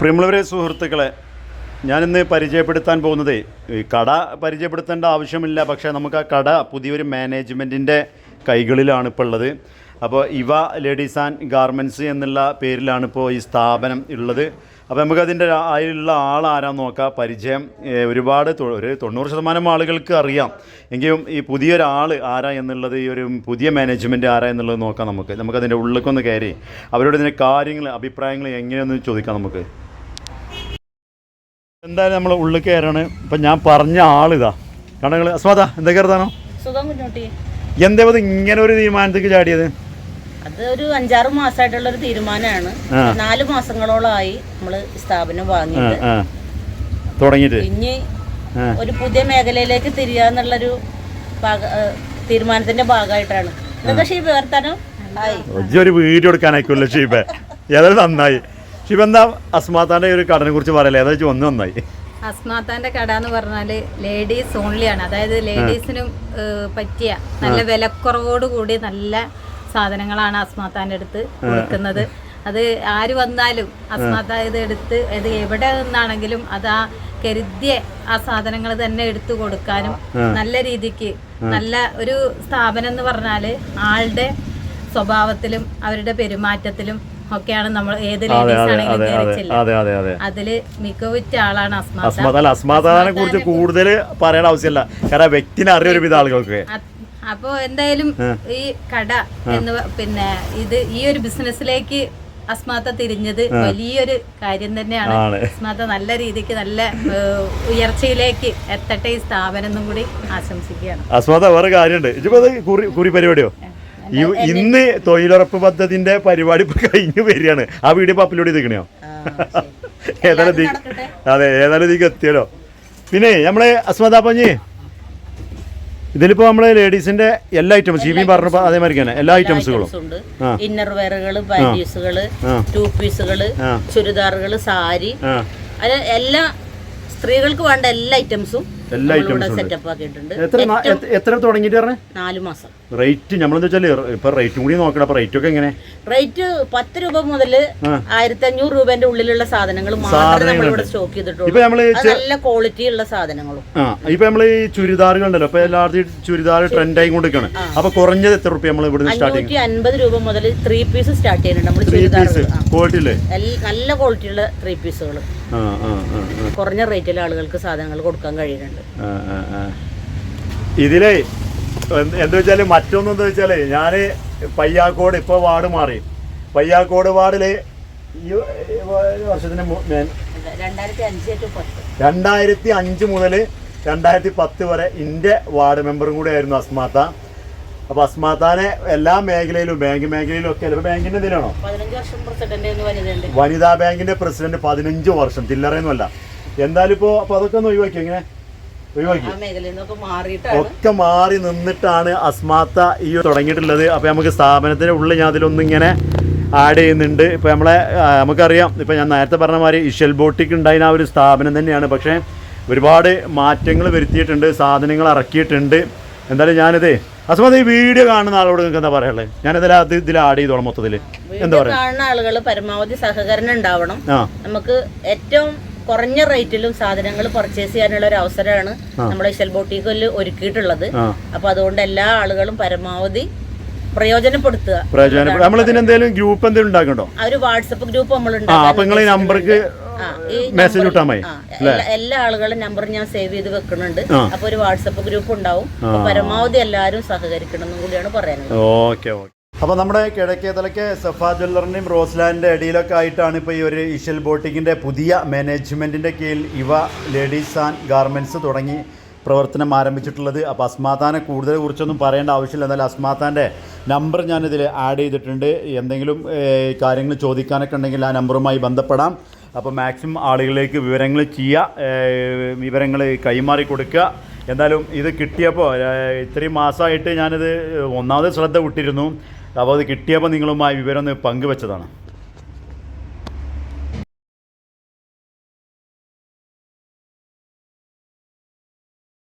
പ്രിയമുള്ളവരെ സുഹൃത്തുക്കളെ ഞാനിന്ന് പരിചയപ്പെടുത്താൻ പോകുന്നത് ഈ കട പരിചയപ്പെടുത്തേണ്ട ആവശ്യമില്ല. പക്ഷേ നമുക്ക് ആ കട പുതിയൊരു മാനേജ്മെന്റിന്റെ കൈകളിലാണ് ഇപ്പോൾ ഉള്ളത്. അപ്പോൾ ഇവ ലേഡീസ് ആൻഡ് ഗാർമെന്റ്സ് എന്നുള്ള പേരിലാണ് ഇപ്പോൾ ഈ സ്ഥാപനം ഉള്ളത്. അപ്പോൾ നമുക്കതിന്റെ അതിലുള്ള ആളാരാന്ന് നോക്കാം. പരിചയം ഒരുപാട് ഒരു തൊണ്ണൂറ് ശതമാനം ആളുകൾക്ക് അറിയാം. എങ്കിലും ഈ പുതിയൊരാൾ ആരാ എന്നുള്ളത് ഈ ഒരു പുതിയ മാനേജ്മെന്റ് ആരാ എന്നുള്ളത് നോക്കാം നമുക്ക്. നമുക്കതിന്റെ ഉള്ളിലേക്കൊന്ന് കയറി. അവരോട് ഇതിന്റെ കാര്യങ്ങൾ അഭിപ്രായങ്ങൾ എങ്ങനെയൊന്ന് ചോദിക്കാം നമുക്ക്. എന്തായാലും നമ്മൾ ഉള്ളിൽ കയറാണ്. ഇപ്പം ഞാൻ പറഞ്ഞ ആളിതാ. കണ്ടങ്ങൾ അസ്വാദ എന്തൊക്കെ അർത്ഥമാണോ എന്താ ഇങ്ങനെ ഒരു തീരുമാനത്തേക്ക് ചാടിയത്? അത് ഒരു അഞ്ചാറ് മാസമായിട്ടുള്ള ഒരു തീരുമാനമാണ്. നാല് മാസങ്ങളോളമായി നമ്മൾ സ്ഥാപനം വാങ്ങിട്ട് വാങ്ങിയിട്ട് തുടങ്ങിയിട്ട്? ഇനി ഒരു പുതിയ മേഖലയിലേക്ക് തിരിയാന്നുള്ളൊരു തീരുമാനത്തിന്റെ ഭാഗമായിട്ടാണ്. ഇതൊക്കെ ഷീ വർത്താനം? ഒരു വീഡിയോ എടുക്കാനായിക്കുമല്ലോ ഷീബെ. ഏതായാലും നന്നായി. ഷീബ അസ്മാത്താന്റെ ഒരു കടനെ കുറിച്ച് പറയല്ലേ? അതായത് ഒന്ന് നന്നായി. അസ്മാത്താന്റെ കട എന്ന് പറഞ്ഞാൽ ലേഡീസ് ഓൺലി ആണ് അതായത് ലേഡീസിനും പറ്റിയ നല്ല വിലക്കുറവോട് കൂടി നല്ല സാധനങ്ങളാണ് അസ്മാത്താന്റെ അടുത്ത് കൊടുക്കുന്നത്. അത് ആര് വന്നാലും അസ്മാത്ത ഇത് എടുത്ത് ഇത് എവിടെ നിന്നാണെങ്കിലും അത് ആ കരുതിയ ആ സാധനങ്ങൾ തന്നെ എടുത്തു കൊടുക്കാനും നല്ല രീതിക്ക് നല്ല ഒരു സ്ഥാപനം എന്ന് പറഞ്ഞാൽ ആളുടെ സ്വഭാവത്തിലും അവരുടെ പെരുമാറ്റത്തിലും ഒക്കെയാണ് നമ്മൾ ഏത് അതിൽ മികവുറ്റ ആളാണ് അസ്മാത അസ്മാതാനെ കുറിച്ച് കൂടുതൽ പറയേണ്ട ആവശ്യമില്ല. കാരണം വ്യക്തിനെ അറിയ ഒരുവിധ ആളുകൾക്ക്. അപ്പോ എന്തായാലും ഈ കട എന്ന് പിന്നെ ഇത് ഈ ഒരു ബിസിനസ്സിലേക്ക് അസ്മാത്ത തിരിഞ്ഞത് വലിയൊരു കാര്യം തന്നെയാണ്. അസ്മാത്ത നല്ല രീതിക്ക് നല്ല ഉയർച്ചയിലേക്ക് എത്തട്ടെ ഈ സ്ഥാപനം എന്നും കൂടി ആശംസിക്കുകയാണ്. അസ്മാത വേറെ കാര്യമുണ്ട്. കുറി പരിപാടിയോ? ഇന്ന് തൊഴിലുറപ്പ് പദ്ധതിന്റെ പരിപാടി ഇപ്പൊ കഴിഞ്ഞു വരികയാണ്. ആ വീഡിയോ ഇപ്പൊ അപ്ലോഡ് ചെയ്തിരിക്കണോ ഏതായാലും അതെ ഏതാണ് ഇതിക്ക് എത്തിയല്ലോ. പിന്നെ നമ്മളെ അസ്മത പഞ്ഞി ഇതിലിപ്പോ നമ്മൾ ലേഡീസിന്റെ എല്ലാ ഐറ്റംസ് ഈ പറഞ്ഞപ്പോ അതേമാതിരി തന്നെ എല്ലാ ഐറ്റംസുകളും. ഇന്നർ വെയറുകൾ പാന്റീസുകൾ. ടൂ പീസുകൾ ചുരിദാറുകൾ സാരി. എല്ലാ സ്ത്രീകൾക്ക് വേണ്ട എല്ലാ ഐറ്റംസും എല്ലാ നമ്മളിവിടെ ഉണ്ട്. എത്ര എത്ര- തുടങ്ങിയിട്ട് പറഞ്ഞേ? നാല് മാസം. റേറ്റ് നമ്മളെന്താ വെച്ചാൽ ഇപ്പൊ റേറ്റും കൂടി നോക്കണം. അപ്പൊ റേറ്റ് ഒക്കെ എങ്ങനെ? റേറ്റ് പത്ത് രൂപ മുതൽ. ആയിരത്തി അഞ്ഞൂറ് രൂപന്റെ ഉള്ളിലുള്ള സാധനങ്ങൾ മാത്രമേ സ്റ്റോക്ക് ചെയ്തിട്ടുള്ളൂ. നല്ല ക്വാളിറ്റി ഉള്ള സാധനങ്ങളും. ഇപ്പൊ നമ്മൾ ഈ ചുരിദാറുകൾ ഉണ്ടല്ലോ ഇപ്പൊ എല്ലാവർക്കും ചുരിദാർ ട്രെൻഡ് ആയി കൊണ്ടിരിക്കണം അപ്പൊ കുറഞ്ഞത് എത്ര റുപ്യ നമ്മൾ ഇവിടെ സ്റ്റാർട്ട് അൻപത് രൂപ മുതൽ ത്രീ പീസ് സ്റ്റാർട്ട് ചെയ്യുന്നുണ്ട്. നമ്മൾ ത്രീ പീസ് ക്വാളിറ്റി നല്ല ക്വാളിറ്റി ഉള്ള ത്രീ പീസുകൾ കുറഞ്ഞ റേറ്റിൽ ആളുകൾക്ക് സാധനങ്ങൾ കൊടുക്കാൻ കഴിയുന്നുണ്ട്. ഇതിലേ എന്താ വെച്ചാൽ മറ്റൊന്നും എന്താ വെച്ചാൽ ഞാൻ പയ്യാക്കോട് ഇപ്പൊ വാർഡ് മാറി. പയ്യാക്കോട് വാർഡിൽ ഈ വർഷത്തിന് രണ്ടായിരത്തി അഞ്ച് മുതൽ രണ്ടായിരത്തി പത്ത് വരെ ഇന്റെ വാർഡ് മെമ്പറും കൂടെ ആയിരുന്നു അസ്മാത്ത. അപ്പൊ അസ്മാത്താനെ എല്ലാ മേഖലയിലും ബാങ്ക് മേഖലയിലും ഒക്കെ ഇപ്പൊ ബാങ്കിന്റെ എന്തിനാണോ വനിതാ ബാങ്കിന്റെ പ്രസിഡന്റ് പതിനഞ്ച് വർഷം ചില്ലറയൊന്നുമല്ല. എന്തായാലും ഇപ്പോ അപ്പൊ അതൊക്കെ ഒന്ന് ഒഴിവാക്കി എങ്ങനെ? ഒഴിവാക്കി. ഒക്കെ മാറി നിന്നിട്ടാണ് അസ്മാത്ത ഈ തുടങ്ങിയിട്ടുള്ളത്. അപ്പൊ നമുക്ക് സ്ഥാപനത്തിന്റെ ഉള്ളിൽ ഞാൻ അതിലൊന്നും ഇങ്ങനെ ആഡ് ചെയ്യുന്നുണ്ട്. ഇപ്പൊ നമ്മളെ നമുക്കറിയാം ഇപ്പൊ ഞാൻ നേരത്തെ പറഞ്ഞ മാതിരി ഇഷൽ ബോട്ടിക്ക് ഉണ്ടായിരുന്ന ആ ഒരു സ്ഥാപനം തന്നെയാണ്. പക്ഷേ ഒരുപാട് മാറ്റങ്ങൾ വരുത്തിയിട്ടുണ്ട് സാധനങ്ങൾ ഇറക്കിയിട്ടുണ്ട്. എന്തായാലും ഞാനിത് അസ്മാത ഈ വീഡിയോ കാണുന്ന ആളോട് നിങ്ങൾക്ക് എന്താ പറയാനുള്ളത് ഞാൻ അത് ഇതിൽ ആഡ് ചെയ്തോളാം മൊത്തത്തിൽ. എന്താ വീഡിയോ പറയുക കാണുന്ന ആളുകൾ പരമാവധി സഹകരണം ഉണ്ടാവണം. ആ. നമുക്ക് ഏറ്റവും കുറഞ്ഞ റേറ്റിലും സാധനങ്ങൾ പർച്ചേസ് ചെയ്യാനുള്ള ഒരു അവസരമാണ് നമ്മുടെ ഷെൽ ബോട്ടിക്കിൽ ഒരുക്കിയിട്ടുള്ളത്. ആ. അപ്പൊ അതുകൊണ്ട് എല്ലാ ആളുകളും പരമാവധി പ്രയോജനപ്പെടുത്തുക. പ്രയോജനപ്പെട്ട നമ്മൾ ഇതിന് എന്തെങ്കിലും ഗ്രൂപ്പ് എന്തെങ്കിലും ഉണ്ടാക്കണ്ടോ? ആ ഒരു വാട്സപ്പ് ഗ്രൂപ്പ് നമ്മൾ ആ അപ്പോൾ നിങ്ങൾ ഈ നമ്പർക്ക് മെസ്സേജ് വിട്ടാൽ മതി എല്ലാ ആളുകളും നമ്പർ ഞാൻ സേവ് ചെയ്ത് വെക്കുന്നുണ്ട്. അപ്പൊ ഒരു വാട്സപ്പ് ഗ്രൂപ്പ് ഉണ്ടാവും. പരമാവധി എല്ലാവരും സഹകരിക്കണം എന്നും കൂടിയാണ് പറയാനുള്ളത് ഓക്കെ ഓക്കെ. അപ്പോൾ നമ്മുടെ കിഴക്കേതലയ്ക്ക് സഫാ ജ്വല്ലറിന്റെയും റോസ്ലാൻഡിന്റെ ഇടയിലൊക്കെ ആയിട്ടാണ് ഇപ്പോൾ ഈ ഒരു ഇഷൽ ബോട്ടിക്കിന്റെ പുതിയ മാനേജ്മെന്റിന്റെ കീഴിൽ ഇവ ലേഡീസ് ആൻഡ് ഗാർമെന്റ്സ് തുടങ്ങി പ്രവർത്തനം ആരംഭിച്ചിട്ടുള്ളത്. അപ്പോൾ അസ്മാത്താനെ കൂടുതൽ കുറിച്ചൊന്നും പറയേണ്ട ആവശ്യമില്ല. എന്നാൽ അസ്മാത്താന്റെ നമ്പർ ഞാനിതിൽ ആഡ് ചെയ്തിട്ടുണ്ട്. എന്തെങ്കിലും കാര്യങ്ങൾ ചോദിക്കാനൊക്കെ ഉണ്ടെങ്കിൽ ആ നമ്പറുമായി ബന്ധപ്പെടാം. അപ്പോൾ മാക്സിമം ആളുകളിലേക്ക് വിവരങ്ങൾ ചെയ്യുക വിവരങ്ങൾ കൈമാറി കൊടുക്കുക. എന്തായാലും ഇത് കിട്ടിയപ്പോൾ ഇത്രയും മാസമായിട്ട് ഞാനിത് ഒന്നാമത് ശ്രദ്ധ വിട്ടിരുന്നു. അപ്പോൾ അത് കിട്ടിയപ്പോൾ നിങ്ങളുമായി വിവരം ഒന്ന് പങ്കുവെച്ചതാണ്.